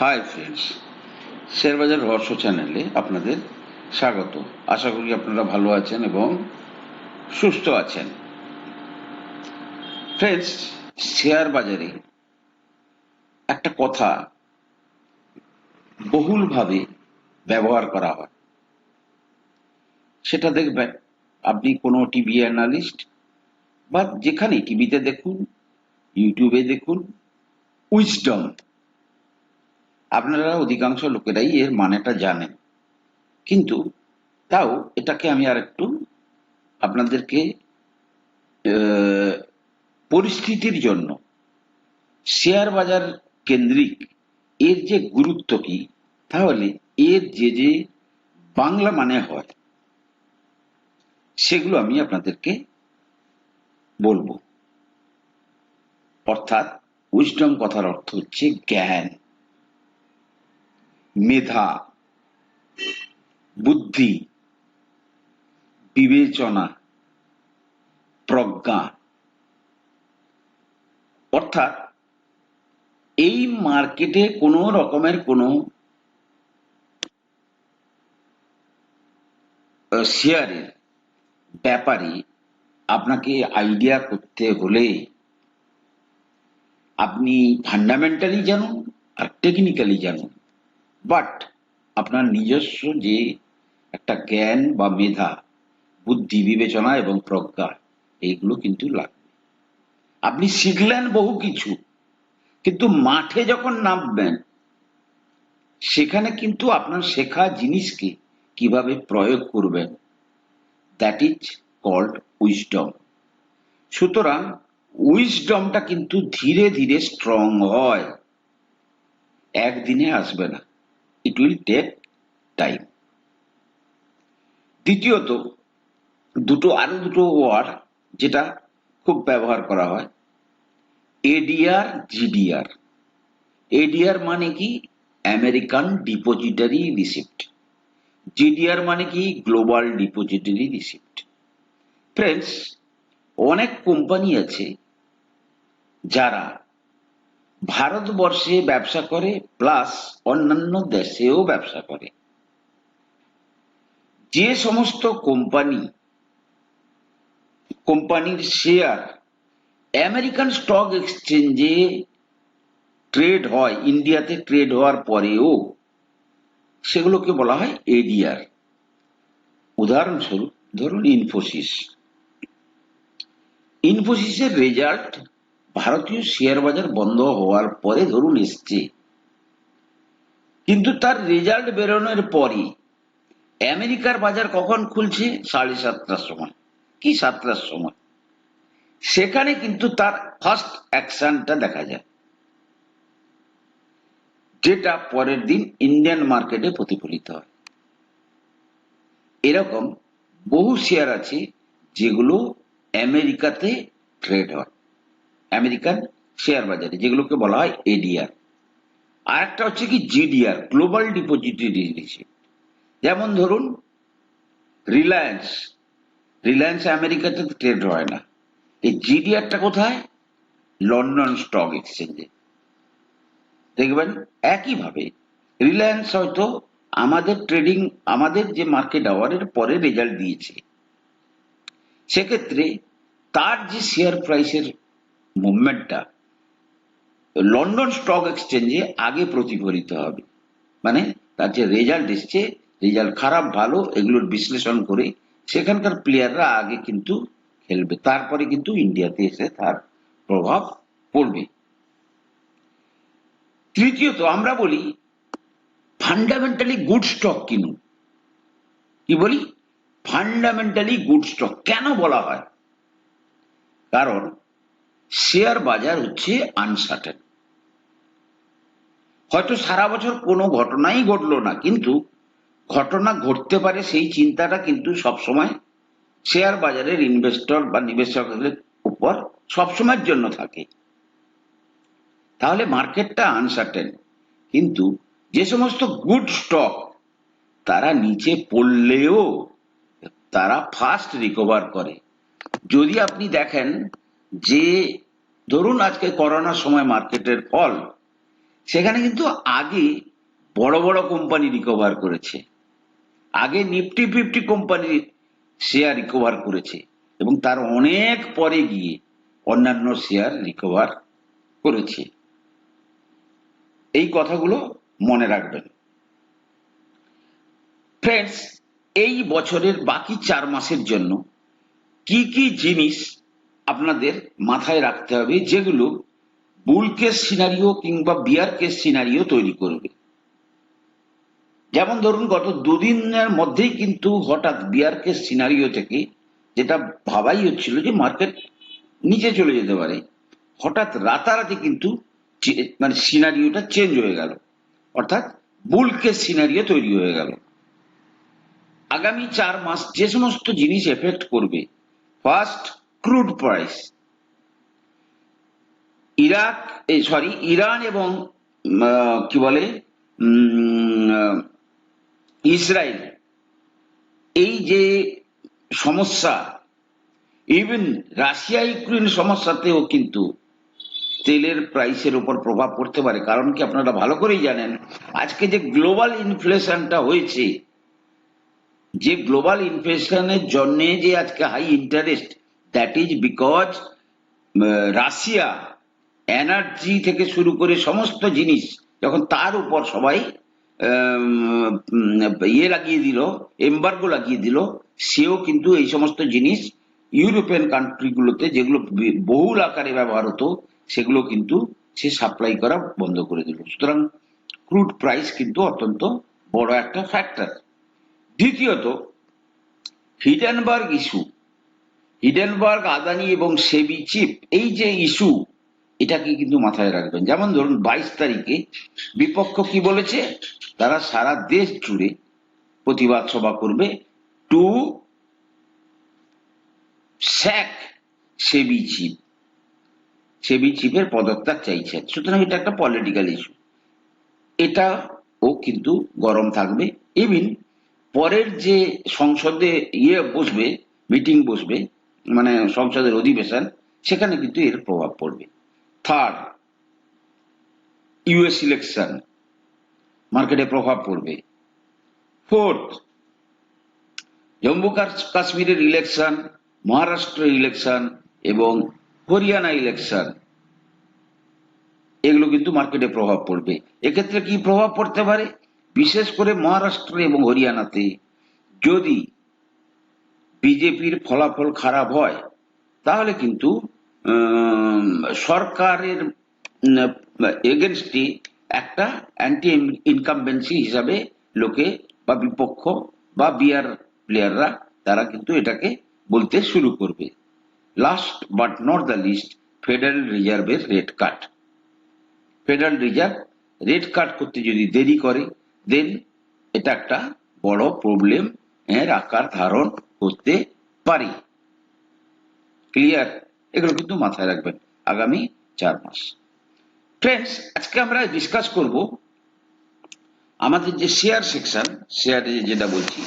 Hi friends শেয়ারবাজার রহস্য চ্যানেলে আপনাদের স্বাগত। আশা করি আপনারা ভালো আছেন এবং সুস্থ আছেন। ফ্রেন্ডস শেয়ার বাজারে একটা কথা বহুলভাবে ব্যবহার করা হয়। সেটা দেখবেন, আপনি কোনো টিভি অ্যানালিস্ট বা যেখানে টিভিতে দেখুন ইউটিউবে দেখুন উইজডম আপনারা অধিকাংশ লোকেরাই এর মানেটা জানেন। কিন্তু তাও এটাকে আমি আর একটু আপনাদেরকে পরিস্থিতির জন্য শেয়ার বাজার কেন্দ্রিক এর যে গুরুত্ব কি, তাহলে এর যে যে বাংলা মানে হয়, সেগুলো আমি আপনাদেরকে বলব। অর্থাৎ উইজডম কথার অর্থ হচ্ছে জ্ঞান। মেধা, বুদ্ধি, বিবেচনা, প্রজ্ঞা। অর্থাৎ এই মার্কেটে কোনো রকমের কোনো শেয়ারের ব্যাপারে আপনাকে আইডিয়া করতে হলে আপনি ফান্ডামেন্টালি জানুন আর টেকনিক্যালি জানুন। বাট আপনার নিজস্ব যে একটা জ্ঞান বা মেধা, বুদ্ধি, বিবেচনা এবং প্রজ্ঞা, এইগুলো কিন্তু লাগবে। আপনি শিখলেন বহু কিছু, কিন্তু মাঠে যখন নামবেন, সেখানে কিন্তু আপনার শেখা জিনিসকে কীভাবে প্রয়োগ করবেন দ্যাট ইজ কল্ড উইজডম সুতরাং উইজডমটা কিন্তু ধীরে ধীরে স্ট্রং হয়। একদিনে আসবে না। ইট উইল টেক টাইম দ্বিতীয়ত, দুটো, আরও দুটো ওয়ার্ড যেটা খুব ব্যবহার করা হয় এডিআর জিডিআর এডিআর মানে কি? American depository receipt GDR D R? Global depositary receipt friends অনেক কোম্পানি আছে যারা ভারতবর্ষে ব্যবসা করে প্লাস অন্যান্য দেশেও ব্যবসা করে। যে সমস্ত কোম্পানি কোম্পানির শেয়ার আমেরিকান স্টক এক্সচেঞ্জে ট্রেড হয় ইন্ডিয়াতে ট্রেড হওয়ার পরেও, সেগুলোকে বলা হয় এডিআর উদাহরণস্বরূপ, ধরুন ইনফোসিস ইনফোসিসের রেজাল্ট ভারতীয় শেয়ার বাজার বন্ধ হওয়ার পরে ধরুন এসছে। কিন্তু তার রেজাল্ট বেরোনোর পরে আমেরিকার বাজার কখন খুলছে? সাড়ে সাতটার সময়। কি সাতটার সময়? সেখানে কিন্তু তার ফার্স্ট অ্যাকশনটা দেখা যায়। যেটা পরের দিন ইন্ডিয়ান মার্কেটে প্রতিফলিত হয়। এরকম বহু শেয়ার আছে যেগুলো আমেরিকাতে ট্রেড হয়। আমেরিকান শেয়ার বাজারে, যেগুলোকে বলা হয় এডিআর আর একটা হচ্ছে কি জিডিআর গ্লোবাল ডিপোজিটরি রিসিপ্ট যেমন ধরুন রিলায়েন্স রিলায়েন্স আমেরিকাতে ট্রেড হয় না। এই জিডিআরটা কোথায়? লন্ডন স্টক এক্সচেঞ্জে দেখবেন, একইভাবে রিলায়েন্স হয়তো আমাদের ট্রেডিং আমাদের যে মার্কেট আওয়ারের পরে রেজাল্ট দিয়েছে। সেক্ষেত্রে তার যে শেয়ার প্রাইসের মুভমেন্টটা লন্ডন স্টক এক্সচেঞ্জে আগে প্রতিফলিত হবে। মানে তার যে রেজাল্ট এসছে রেজাল্ট খারাপ, ভালো, এগুলোর বিশ্লেষণ করে সেখানকার প্লেয়াররা আগে কিন্তু খেলবে। তারপরে কিন্তু ইন্ডিয়াতে এসে তার প্রভাব পড়বে। তৃতীয়ত, আমরা বলি ফান্ডামেন্টালি গুড স্টক কিনুন। কি বলি? ফান্ডামেন্টালি গুড স্টক কেন বলা হয়? কারণ শেয়ার বাজার হচ্ছে আনসার্টেন হয়তো সারা বছর কোনো ঘটনাই ঘটলো না, কিন্তু ঘটনা ঘটতে পারে সেই চিন্তাটা কিন্তু সবসময় শেয়ার বাজারের ইনভেস্টর বা নিবেশকদের উপর সবসময়ের জন্য থাকে। তাহলে মার্কেটটা আনসার্টেন কিন্তু যে সমস্ত গুড স্টক তারা নিচে পড়লেও তারা ফাস্ট রিকভার করে। যদি আপনি দেখেন যে ধরুন আজকে করোনার সময় মার্কেটের ফল, সেখানে কিন্তু আগে বড় বড় কোম্পানি রিকভার করেছে। আগে নিফটি ফিফটি কোম্পানির শেয়ার রিকভার করেছে এবং তার অনেক পরে গিয়ে অন্যান্য শেয়ার রিকভার করেছে। এই কথাগুলো মনে রাখবেন। ফ্রেন্ডস এই বছরের বাকি চার মাসের জন্য কি কি জিনিস আপনাদের মাথায় রাখতে হবে যেগুলো বুল কেস সিনারিও কিংবা বিয়ার কেস সিনারিও তৈরি করবে। যেমন ধরুন, গত দুদিনের মধ্যেই কিন্তু হঠাৎ বিয়ার কেস সিনারিও থেকে যেটা ভাবাই হচ্ছিল যে মার্কেট নিচে চলে যেতে পারে। হঠাৎ রাতারাতি কিন্তু মানে সিনারিওটা চেঞ্জ হয়ে গেল। অর্থাৎ বুল কেস সিনারিও তৈরি হয়ে গেল। আগামী চার মাস যে সমস্ত জিনিস এফেক্ট করবে first crude price Iraq sorry Iran এবং কি বলে ইসরায়েল এই যে সমস্যা ইভেন রাশিয়া ইউক্রেন সমস্যাতেও কিন্তু তেলের প্রাইসের উপর প্রভাব পড়তে পারে। কারণ কি আপনারা ভালো করেই জানেন, আজকে যে গ্লোবাল ইনফ্লেশনটা হয়েছে, যে গ্লোবাল ইনফ্লেশনের জন্য যে আজকে high interest that is because Russia energy থেকে শুরু করে সমস্ত জিনিস যখন তার উপর সবাই ইয়ে লাগিয়ে দিল এম্বার্গো লাগিয়ে দিল, সেও কিন্তু এই সমস্ত জিনিস ইউরোপিয়ান কান্ট্রিগুলোতে যেগুলো বহুল আকারে ব্যবহার হতো, সেগুলো কিন্তু সে সাপ্লাই করা বন্ধ করে দিল। সুতরাং ক্রুড প্রাইস কিন্তু অত্যন্ত বড় একটা ফ্যাক্টর দ্বিতীয়ত হিডেনবার্গ ইস্যু হিডেনবার্গ আদানি এবং সেবি চিপ, এই যে ইস্যু, এটাকে কিন্তু মাথায় রাখবেন। যেমন ধরুন, বাইশ তারিখে বিপক্ষ কি বলেছে? তারা সারা দেশ জুড়ে প্রতিবাদ সভা করবে। Two, sack SEBI chief. SEBI চিপের পদত্যাগ চাইছেন সুতরাং এটা একটা পলিটিক্যাল ইস্যু এটা ও কিন্তু গরম থাকবে। ইভিন পরের যে সংসদে ইয়ে বসবে মিটিং বসবে মানে সংসদের অধিবেশন, সেখানে কিন্তু এর প্রভাব পড়বে। থার্ড ইউএস ইলেকশন মার্কেটে প্রভাব পড়বে। ফোর্থ জম্মু কাশ্মীরের ইলেকশন মহারাষ্ট্রের ইলেকশন এবং হরিয়ানা ইলেকশন এগুলো কিন্তু মার্কেটে প্রভাব পড়বে। এক্ষেত্রে কি প্রভাব পড়তে পারে? বিশেষ করে মহারাষ্ট্র এবং হরিয়ানাতে যদি বিজেপির ফলাফল খারাপ হয়, তাহলে কিন্তু সরকারের এগেনস্টে একটা অ্যান্টি ইনকামবেন্সি হিসাবে লোকে বা বিপক্ষ বা বিয়ার প্লেয়াররা, তারা কিন্তু এটাকে বলতে শুরু করবে। Last but not the least federal রিজার্ভের rate cut federal reserve rate cut করতে যদি দেরি করে দেন এটা একটা বড় প্রবলেম এর আকার ধারণ করতে পারে। ক্লিয়ার এগুলো কিন্তু মাথায় রাখবেন আগামী চার মাস। ফ্রেন্ডস আজকে আমরা ডিসকাস করব আমাদের যে শেয়ার সেকশন শেয়ারে যেটা বলছি,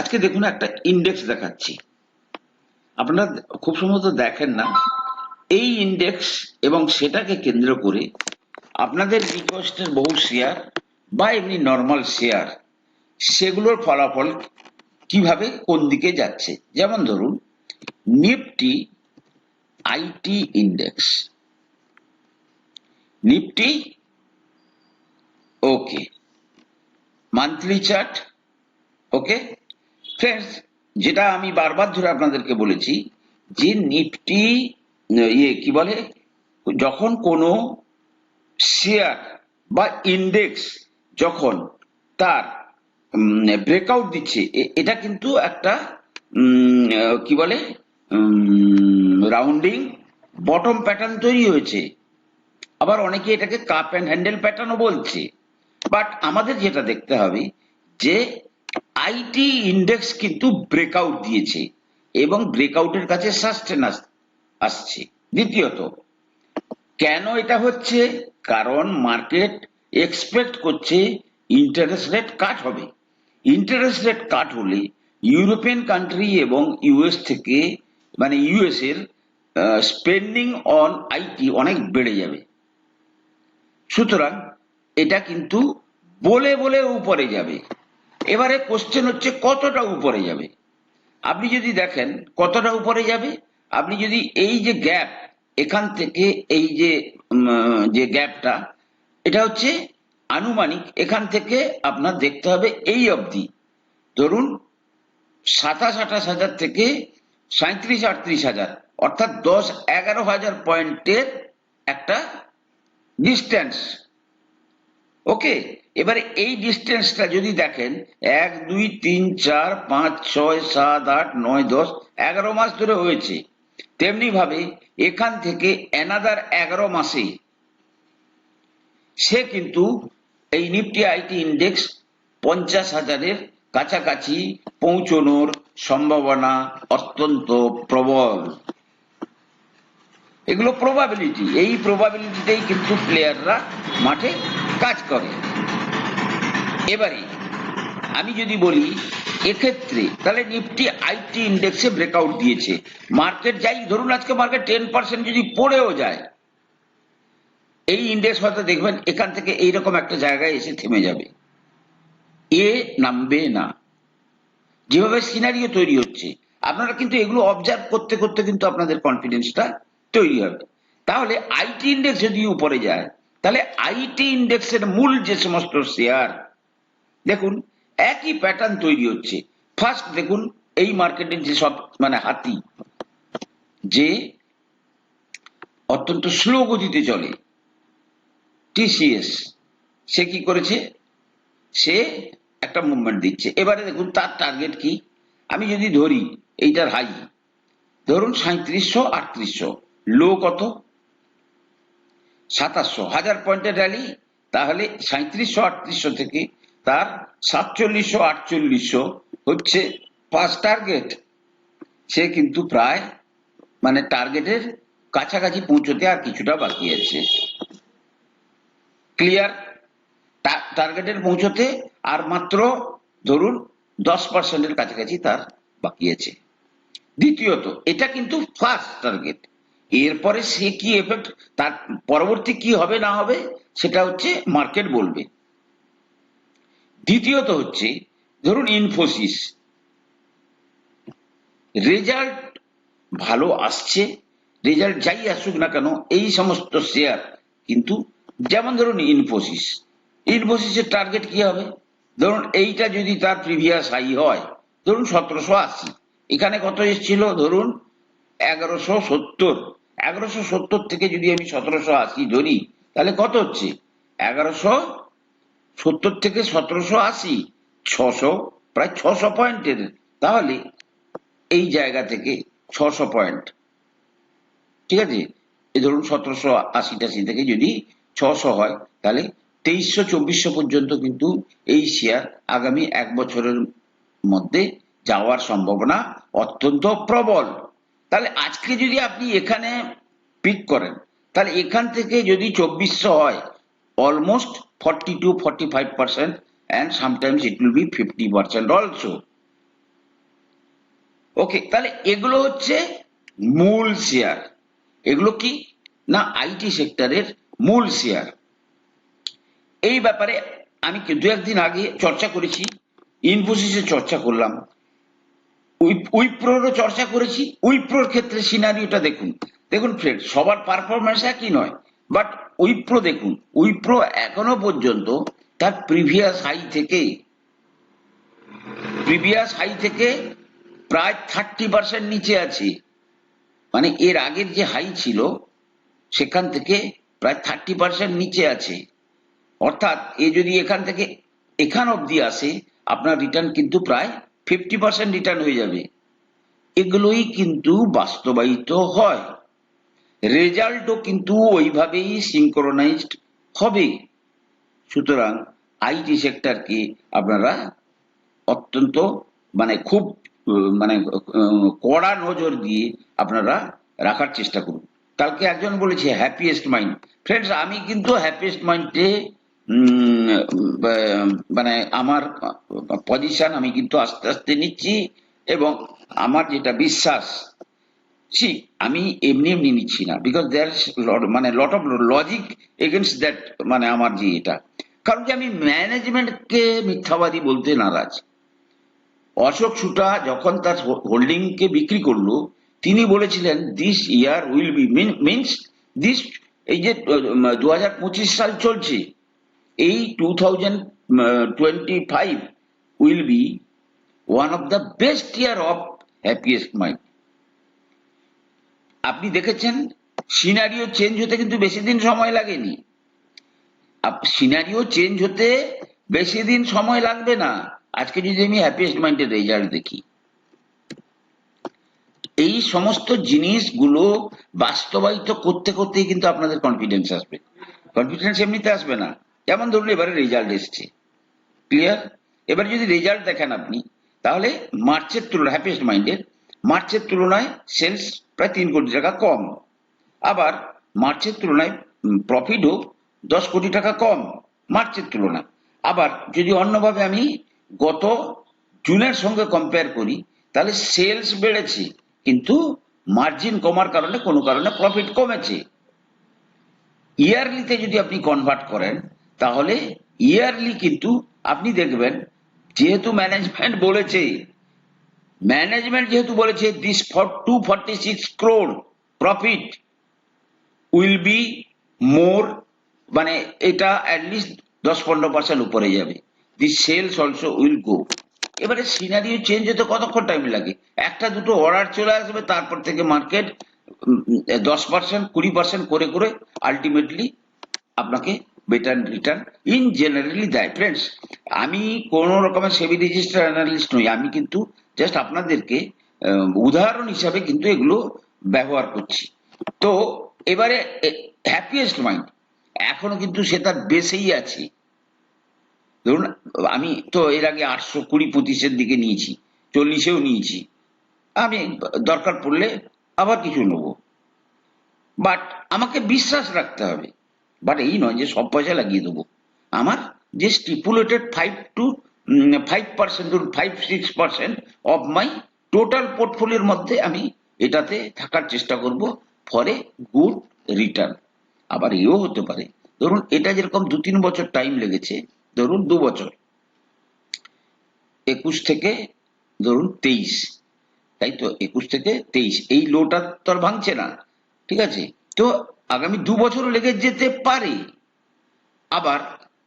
আজকে দেখুন একটা ইন্ডেক্স দেখাচ্ছি। আপনারা খুব সম্ভবত দেখেন না, এই ইন্ডেক্স এবং সেটাকে কেন্দ্র করে আপনাদের রিকোয়েস্টের বহু শেয়ার বা এমনি নর্মাল শেয়ার সেগুলোর ফলাফল কীভাবে কোন দিকে যাচ্ছে? যেমন ধরুন, Nifty IT index Nifty, okay. Monthly chart okay. Friends যেটা আমি বারবার ধরে আপনাদেরকে বলেছি, যে নিফটি ইয়ে কি বলে? যখন কোনো শেয়ার বা ইন্ডেক্স যখন তার ব্রেকআউট দিচ্ছে। এটা কিন্তু একটা কি বলে রাউন্ডিং বটম প্যাটার্ন তৈরি হয়েছে। আবার অনেকে এটাকে কাপ অ্যান্ড হ্যান্ডেল প্যাটার্নও বলছে। বাট আমাদের যেটা দেখতে হবে, যে আইটি ইন্ডেক্স কিন্তু ব্রেকআউট দিয়েছে এবং ব্রেকআউটের কাছে সাস্টেন আসছে। দ্বিতীয়ত, কেন এটা হচ্ছে? কারণ মার্কেট এক্সপেক্ট করছে ইন্টারেস্ট রেট কাট হবে। ইন্টারেস্ট রেট কাট হলে ইউরোপিয়ান কান্ট্রি এবং ইউএস থেকে মানে ইউএস এর স্পেন্ডিং অন আইটি অনেক বেড়ে যাবে। সুতরাং এটা কিন্তু বলে বলে উপরে যাবে। এবারে কোশ্চেন হচ্ছে কতটা উপরে যাবে? আপনি যদি দেখেন কতটা উপরে যাবে, আপনি যদি এই যে গ্যাপ এখান থেকে এই যে যে গ্যাপটা এটা হচ্ছে আনুমানিক এখান থেকে আপনার দেখতে হবে এই অবধি। ধরুন, সাতাশ, আঠাশ হাজার থেকে সাঁত্রিশ আটত্রিশ হাজার, অর্থাৎ দশ, এগারো হাজার পয়েন্টের একটা ডিস্টেন্স ওকে এবারে এই ডিস্টেন্সটা যদি দেখেন, এক, দুই, তিন, চার, পাঁচ, ছয়, সাত, আট, নয়, দশ, এগারো মাস ধরে হয়েছে। তেমনি ভাবে এখান থেকে এনাদার এগারো মাসে, সে কিন্তু এই নিফটি আইটি ইন্ডেক্স পঞ্চাশ হাজারের কাছাকাছি পৌঁছনোর সম্ভাবনা অত্যন্ত প্রবল। এগুলো প্রবাবিলিটি এই প্রবাবিলিটিতেই কিন্তু প্লেয়াররা মাঠে কাজ করে। এবারে, আমি যদি বলি, এক্ষেত্রে তাহলে নিফটি আইটি ইন্ডেক্সে ব্রেকআউট দিয়েছে। মার্কেট যাই, ধরুন আজকে মার্কেট টেন পার্সেন্ট যদি পড়েও যায় এই ইন্ডেক্স হয়তো দেখবেন, এখান থেকে এইরকম একটা জায়গায় এসে থেমে যাবে। এ নামবে না। যেভাবে সিনারিও তৈরি হচ্ছে, আপনারা কিন্তু এগুলো অবজার্ভ করতে করতে কিন্তু আপনাদের কনফিডেন্সটা তৈরি হবে। তাহলে আইটি ইন্ডেক্স যদি উপরে যায়, তাহলে আইটি ইন্ডেক্সের মূল যে সমস্ত শেয়ার দেখুন, একই প্যাটার্ন তৈরি হচ্ছে। ফার্স্ট দেখুন, এই মার্কেটের যে সব মানে হাতি, যে অত্যন্ত স্লো গতিতে চলে। টিসিএস সে কি করেছে? সে একটা মুভমেন্ট দিচ্ছে। এবারে দেখুন, তার টার্গেট কি? আমি যদি ধরি, এইটার হাই ধরুন সাঁত্রিশশো আটত্রিশশো। লো কত? সাতাশশো। হাজার পয়েন্টের র্যালি তাহলে সাঁত্রিশশো আটত্রিশশো থেকে তার সাতচল্লিশশো, আটচল্লিশশো হচ্ছে পাঁচ টার্গেট সে কিন্তু প্রায় মানে টার্গেটের কাছাকাছি পৌঁছতে আর কিছুটা বাকি আছে। ক্লিয়ার টার্গেটের পৌঁছতে আর মাত্র ধরুন দশ পার্সেন্টের কাছাকাছি তার বাকি আছে। দ্বিতীয়ত, এটা কিন্তু ফার্স্ট টার্গেট এরপরে সে কি এফেক্ট তার পরবর্তী কি হবে না হবে, সেটা হচ্ছে মার্কেট বলবে। দ্বিতীয়ত হচ্ছে, ধরুন ইনফোসিস রেজাল্ট ভালো আসছে রেজাল্ট যাই আসুক না কেন, এই সমস্ত শেয়ার কিন্তু যেমন ধরুন ইনফোসিস ইনফোসিসের টার্গেট কি হবে? ধরুন এইটা যদি তার প্রিভিয়াস হাই হয়, ধরুন সতেরোশো আশি। এখানে কত এসেছিল? ধরুন এগারোশো সত্তর। এগারোশো সত্তর থেকে যদি আমি সতেরোশো আশি ধরি, তাহলে কত হচ্ছে? এগারোশো সত্তর থেকে সতেরোশো আশি, ছশো, প্রায় ছশো পয়েন্টের তাহলে এই জায়গা থেকে ছশো পয়েন্ট ঠিক আছে? এই ধরুন সতেরোশো আশি টাশি থেকে যদি ছশো হয়, তাহলে তেইশশো চব্বিশশো পর্যন্ত কিন্তু এই শেয়ার আগামী এক বছরের মধ্যে যাওয়ার সম্ভাবনা অত্যন্ত প্রবল। তাহলে আজকে যদি আপনি এখানে পিক করেন, তাহলে এখান থেকে যদি চব্বিশশো হয় almost forty two forty five percent and sometimes it will be fifty percent also okay তাহলে এগুলো হচ্ছে মূল শেয়ার এগুলো কি? না আইটি সেক্টরের মূল শেয়ার। এই ব্যাপারে আমি দু একদিন আগে চর্চা করেছি ইনফোসিসের চর্চা করলাম। উইপ্রোরও চর্চা করেছি, উইপ্রোর ক্ষেত্রে সিনারিওটা দেখুন। দেখুন ফ্রেন্ড সবার পারফরমেন্স একই নয় বাট উইপ্রো দেখুন। উইপ্রো এখনও পর্যন্ত তার প্রিভিয়াস হাই থেকে প্রিভিয়াস হাই থেকে প্রায় থার্টি পার্সেন্ট নিচে আছে। মানে এর আগের যে হাই ছিল, সেখান থেকে প্রায় থার্টি পার্সেন্ট নিচে আছে। অর্থাৎ এ যদি এখান থেকে এখান অবধি আসে, আপনার রিটার্ন কিন্তু প্রায় ফিফটি পার্সেন্ট রিটার্ন হয়ে যাবে। এগুলোই কিন্তু বাস্তবায়িত হয়। রেজাল্টও কিন্তু ওইভাবেই সিঙ্ক্রোনাইজড হবে। সুতরাং আইটি সেক্টরকে আপনারা অত্যন্ত মানে খুব মানে কড়া নজর দিয়ে আপনারা রাখার চেষ্টা করুন। কালকে একজন বলেছে হ্যাপিয়েস্ট মাইন্ড ফ্রেন্ডস আমি কিন্তু হ্যাপিয়েস্ট মাইন্ডে মানে আমার পজিশন আমি কিন্তু আস্তে আস্তে নিচ্ছি এবং আমার যেটা বিশ্বাস, সি, আমি এমনি এমনি নিচ্ছি না। বিকজ দেয়ার মানে lot of logic against that মানে আমার যে এটা। কারণ কি আমি ম্যানেজমেন্টকে মিথ্যাবাদী বলতে নারাজ। অশোক সুটা যখন তার হোল্ডিংকে বিক্রি করল তিনি বলেছিলেন this year will be means this এই যে দু হাজার পঁচিশ সাল চলছে, এই two thousand twenty five will be one of the best year of happiest mind আপনি দেখেছেন সিনারিও চেঞ্জ হতে কিন্তু বেশি দিন সময় লাগেনি। সিনারিও চেঞ্জ হতে বেশি দিন সময় লাগবে না। আজকে যদি আমি হ্যাপিয়েস্ট মাইন্ডের রেজাল্ট দেখি। এই সমস্ত জিনিসগুলো বাস্তবায়িত করতে করতেই কিন্তু আপনাদের কনফিডেন্স আসবে। কনফিডেন্স এমনিতে আসবে না। যেমন ধরুন, এবারে রেজাল্ট এসছে। ক্লিয়ার এবার যদি রেজাল্ট দেখেন আপনি, তাহলে মার্চের তুলনায় হ্যাপিয়েস্ট মাইন্ডের মার্চের তুলনায় সেলস প্রায় তিন কোটি টাকা কম। আবার মার্চের তুলনায় প্রফিটও দশ কোটি টাকা কম মার্চের তুলনায়। আবার যদি অন্যভাবে আমি গত জুনের সঙ্গে কম্পেয়ার করি, তাহলে সেলস বেড়েছে। কিন্তু মার্জিন কমার কারণে কোনো কারণে প্রফিট কমেছে। ইয়ারলিতে যদি আপনি কনভার্ট করেন, তাহলে ইয়ারলি কিন্তু আপনি দেখবেন, যেহেতু ম্যানেজমেন্ট বলেছে ম্যানেজমেন্ট যেহেতু বলেছে this for two forty six crore profit will be more মানে এটা অ্যাটলিস্ট দশ পনেরো পার্সেন্ট উপরে যাবে। The sales also will go এবারে সিনারিও চেঞ্জ হতে কতক্ষণ টাইম লাগে? একটা, দুটো অর্ডার চলে আসবে, তারপর থেকে মার্কেট দশ পার্সেন্ট কুড়ি পার্সেন্ট করে করে আলটিমেটলি আপনাকে বেটার রিটার্ন ইন জেনারেলি দেয়। ফ্রেন্ডস আমি কোন রকমের সেবি রেজিস্টার অ্যানালিস্ট নই, আমি কিন্তু জাস্ট আপনাদেরকে উদাহরণ হিসাবে কিন্তু এগুলো ব্যবহার করছি। তো এবারে হ্যাপিয়েস্ট মাইন্ড এখনও কিন্তু সে তার বেসেই আছে। ধরুন, আমি তো এর আগে আটশো কুড়ি পঁচিশের দিকে নিয়েছি, চল্লিশেও নিয়েছি। আমি দরকার পড়লে আবার কিছু নেব। বাট আমাকে বিশ্বাস রাখতে হবে। বাট এই নয় যে সব পয়সা লাগিয়ে দেবো। আমার যে stipulated five to five percent ধরুন five six percent of my total পোর্টফোলিওর মধ্যে আমি এটাতে থাকার চেষ্টা করব ফরে গুড রিটার্ন আবার এও হতে পারে। ধরুন, এটা যেরকম দু তিন বছর টাইম লেগেছে ধরুন দু বছর। একুশ থেকে ধরুন তেইশ। তাই তো? একুশ থেকে তেইশ। এই লোটা তো আর ভাঙছে না। ঠিক আছে? তো আগামী দু বছর লেগে যেতে পারে। আবার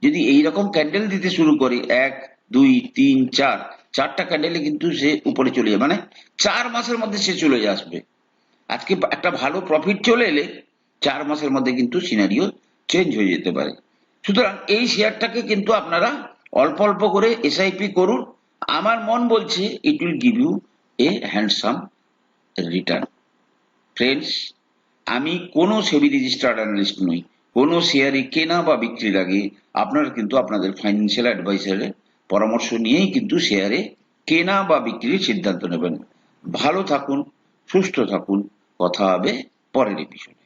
যদি এই রকম ক্যান্ডেল দিতে শুরু করে, এক, দুই, তিন, চার, চারটা ক্যান্ডেলে কিন্তু সে উপরে চলে যাবে মানে চার মাসের মধ্যে সে চলে আসবে। আজকে একটা ভালো প্রফিট চলে এলে চার মাসের মধ্যে কিন্তু সিনারিও চেঞ্জ হয়ে যেতে পারে। সুতরাং এই শেয়ারটাকে কিন্তু আপনারা অল্প অল্প করে এসআইপি করুন। আমার মন বলছে it will give you a handsome return friends আমি কোনো সেবি রেজিস্টার্ড অ্যানালিস্ট নই। কোনো শেয়ারে কেনা বা বিক্রির আগে আপনারা কিন্তু আপনাদের ফাইন্যান্সিয়াল অ্যাডভাইসারের পরামর্শ নিয়েই কিন্তু শেয়ারে কেনা বা বিক্রির সিদ্ধান্ত নেবেন। ভালো থাকুন, সুস্থ থাকুন। কথা হবে পরের এপিসোডে